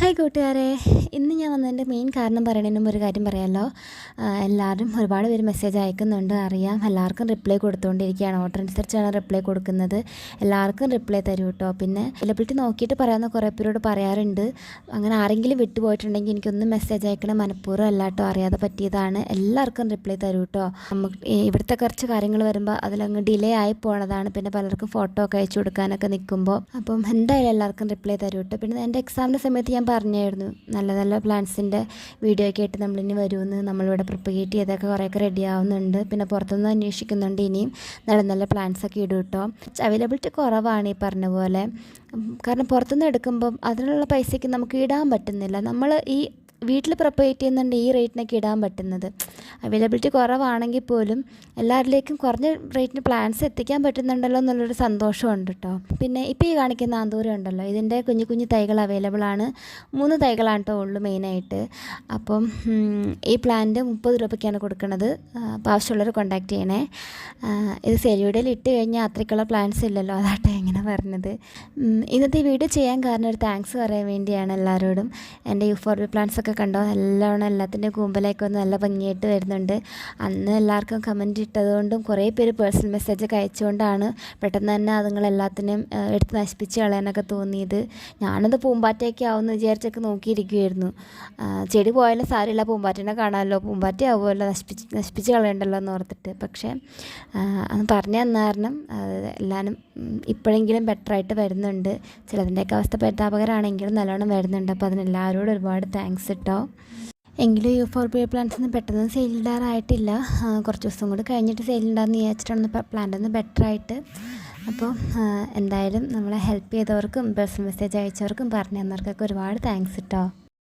Hi കൂട്ടുകാരെ ഇന്ന് ഞാൻ വന്നതിന്റെ മെയിൻ കാരണം പറയുന്നതിന് മുമ്പ് ഒരു കാര്യം പറയാമല്ലോ എല്ലാവരും ഒരുപാട് പേര് മെസ്സേജ് അയക്കുന്നുണ്ട് അറിയാം. എല്ലാവർക്കും റിപ്ലൈ കൊടുത്തുകൊണ്ടിരിക്കുകയാണ് ഓർഡർ അനുസരിച്ചാണ് റിപ്ലൈ കൊടുക്കുന്നത്. എല്ലാവർക്കും റിപ്ലൈ തരും കേട്ടോ പിന്നെ അവൈലബിലിറ്റി നോക്കിയിട്ട് പറയാവുന്ന കുറേ പേരോട് പറയാറുണ്ട്. അങ്ങനെ ആരെങ്കിലും വിട്ടുപോയിട്ടുണ്ടെങ്കിൽ എനിക്കൊന്ന് മെസ്സേജ് അയക്കണം മനഃപൂർവം അല്ല കേട്ടോ അറിയാതെ പറ്റിയതാണ്. എല്ലാവർക്കും റിപ്ലൈ തരും കേട്ടോ നമുക്ക് ഇവിടുത്തെ കുറച്ച് കാര്യങ്ങൾ വരുമ്പോൾ അതിലങ്ങ് ഡിലേ ആയി പോണതാണ്. പിന്നെ പലർക്കും ഫോട്ടോ ഒക്കെ അയച്ചു കൊടുക്കാനൊക്കെ നിൽക്കുമ്പോൾ അപ്പം എന്തായാലും എല്ലാവർക്കും റിപ്ലൈ തരും കേട്ടോ പിന്നെ എന്റെ എക്സാമിന്റെ സമയത്ത് ഞാൻ പറഞ്ഞായിരുന്നു. നല്ല നല്ല പ്ലാൻസിന്റെ വീഡിയോ ഒക്കെ ആയിട്ട് നമ്മളിനി വരുമെന്ന് നമ്മളിവിടെ പ്രൊപ്പഗേറ്റ് ചെയ്തൊക്കെ കുറേയൊക്കെ റെഡി ആവുന്നുണ്ട്. പിന്നെ പുറത്തുനിന്ന് അന്വേഷിക്കുന്നുണ്ട് ഇനിയും നല്ല നല്ല പ്ലാന്റ്സ് ഒക്കെ ഇടും കേട്ടോ അവൈലബിലിറ്റി കുറവാണ് ഈ പറഞ്ഞ പോലെ. കാരണം പുറത്തുനിന്ന് എടുക്കുമ്പം അതിനുള്ള പൈസയ്ക്ക് നമുക്ക് ഇടാൻ പറ്റുന്നില്ല. നമ്മൾ ഈ വീട്ടിൽ പ്രൊപ്പറേറ്റ് ചെയ്യുന്നുണ്ട് ഈ റേറ്റിനൊക്കെ ഇടാൻ പറ്റുന്നത്. അവൈലബിലിറ്റി കുറവാണെങ്കിൽ പോലും എല്ലാവരിലേക്കും കുറഞ്ഞ റേറ്റിന് പ്ലാൻസ് എത്തിക്കാൻ പറ്റുന്നുണ്ടല്ലോ എന്നുള്ളൊരു സന്തോഷമുണ്ട് കേട്ടോ പിന്നെ ഇപ്പോൾ ഈ കാണിക്കുന്ന ആന്തൂരം ഉണ്ടല്ലോ. ഇതിന്റെ കുഞ്ഞു കുഞ്ഞു തൈകൾ അവൈലബിൾ ആണ്. മൂന്ന് തൈകളാണ് കേട്ടോ ഉള്ളു മെയിനായിട്ട് അപ്പം ഈ പ്ലാന്റ് മുപ്പത് രൂപയ്ക്കാണ് കൊടുക്കുന്നത് അപ്പോൾ ആവശ്യമുള്ളവർ കോൺടാക്റ്റ് ചെയ്യണേ. ഇത് സെലിയുടെയിൽ ഇട്ട് കഴിഞ്ഞാൽ അത്രയ്ക്കുള്ള പ്ലാൻസ് ഇല്ലല്ലോ. അതാട്ടെ എങ്ങനെ പറഞ്ഞത്. ഇന്നത്തെ വീഡിയോ ചെയ്യാൻ കാരണം ഒരു താങ്ക്സ് പറയാൻ വേണ്ടിയാണ് എല്ലാവരോടും എന്റെ യു ഫോർ ബി പ്ലാൻസ് ഒക്കെ കണ്ടോ? നല്ലവണ്ണം എല്ലാത്തിന്റെ കൂമ്പലേക്ക് വന്ന് നല്ല ഭംഗിയായിട്ട് വരുന്നുണ്ട്. അന്ന് എല്ലാവർക്കും കമന്റ് ഇട്ടതുകൊണ്ടും കുറേ പേര് പേഴ്സണൽ മെസ്സേജ് ഒക്കെ അയച്ചുകൊണ്ടാണ് പെട്ടെന്ന് തന്നെ ആ, എടുത്ത് നശിപ്പിച്ച് കളയാനൊക്കെ തോന്നിയത്. ഞാനത് പൂമ്പാറ്റയൊക്കെ ആവുമെന്ന് വിചാരിച്ചൊക്കെ നോക്കിയിരിക്കുമായിരുന്നു ചെടി പോയാലും സാരമില്ല. പൂമ്പാറ്റനെ കാണാമല്ലോ. പൂമ്പാറ്റ ആവുമല്ലോ. നശിപ്പിച്ച് നശിപ്പിച്ച് കളയണ്ടല്ലോ എന്ന് ഓർത്തിട്ട്. പക്ഷേ അന്ന് പറഞ്ഞു തന്ന കാരണം എല്ലാവരും ഇപ്പോഴെങ്കിലും ബെറ്ററായിട്ട് വരുന്നുണ്ട്. ചിലതിന്റെയൊക്കെ അവസ്ഥ പരിതാപകരമാണെങ്കിലും നല്ലോണം വരുന്നുണ്ട്. അപ്പോൾ അതിനെല്ലാവരോടും ഒരുപാട് താങ്ക്സ് കേട്ടോ. എങ്കിലും യു ഫോർ ബി പ്ലാന്റ്സ് ഒന്നും പെട്ടെന്ന് ആ, കുറച്ച് ദിവസം കൂടി കഴിഞ്ഞിട്ട് സെയിൽ ഉണ്ടാകുന്ന വിചാരിച്ചിട്ടാണ് പ്ലാന്റ് ഒന്ന് ബെറ്ററായിട്ട് അപ്പോൾ എന്തായാലും നമ്മളെ ഹെൽപ്പ് ചെയ്തവർക്കും പേഴ്സണൽ മെസ്സേജ് അയച്ചവർക്കും പറഞ്ഞു തന്നവർക്കൊക്കെ ഒരുപാട് താങ്ക്സ് കേട്ടോ